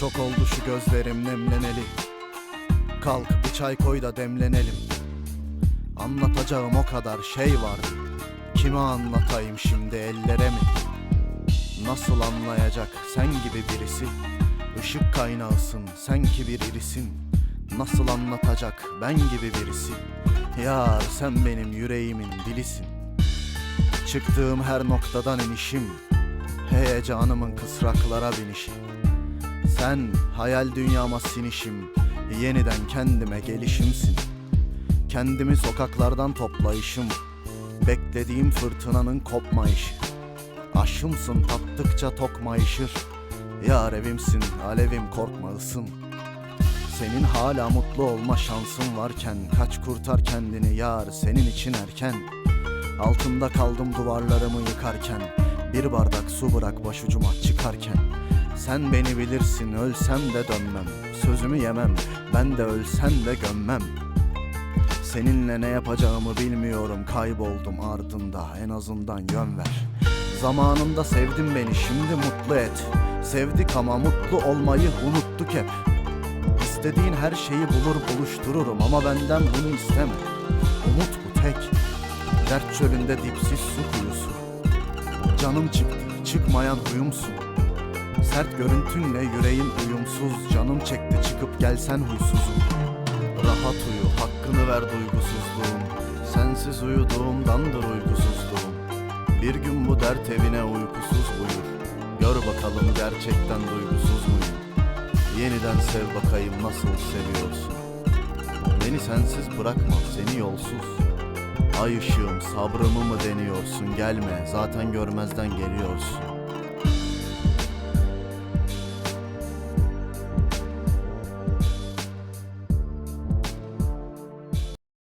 Çok oldu şu gözlerim nemleneli. Kalk bir çay koy da demlenelim. Anlatacağım o kadar şey var. Kime anlatayım şimdi ellere mi? Nasıl anlayacak sen gibi birisi? Işık kaynağısın sen ki bir irisin Nasıl anlatacak ben gibi birisi? Yar sen benim yüreğimin dilisin. Çıktığım her noktadan inişim. Heyecanımın kısraklara binişi Sen hayal dünyama sinişim Yeniden kendime gelişimsin. Kendimi sokaklardan toplayışım Beklediğim fırtınanın kopmayışı. Aşımsın tattıkça tokmayışır Yar evimsin alevim korkma ısın Senin hala mutlu olma şansın varken Kaç kurtar kendini yar senin için erken. Altında kaldım duvarlarımı yıkarken Bir bardak su bırak başucuma çıkarken Sen beni bilirsin ölsem de dönmem. Sözümü yemem ben de ölsem de gömmem. Seninle ne yapacağımı bilmiyorum kayboldum ardında. En azından yön ver. Zamanında sevdin beni şimdi mutlu et. Sevdik ama mutlu olmayı unuttuk hep. İstediğin her şeyi bulur buluştururum ama benden bunu isteme. Umut bu tek. Dert çölünde dipsiz su kuyusu. Canım çıktı çıkmayan huyumsun Sert görüntünle yüreğim uyumsuz. Canım çekti çıkıp gelsen huysuzum. Rahat uyu hakkını ver duygusuzluğun Sensiz uyuduğumdandır uygusuzluğum Bir gün bu dert evine uykusuz uyur. Gör bakalım gerçekten duygusuz muyum? Yeniden sev bakayım nasıl seviyorsun. Beni sensiz bırakma seni yolsuz. Ay ışığım sabrımı mı deniyorsun? Gelme zaten görmezden geliyorsun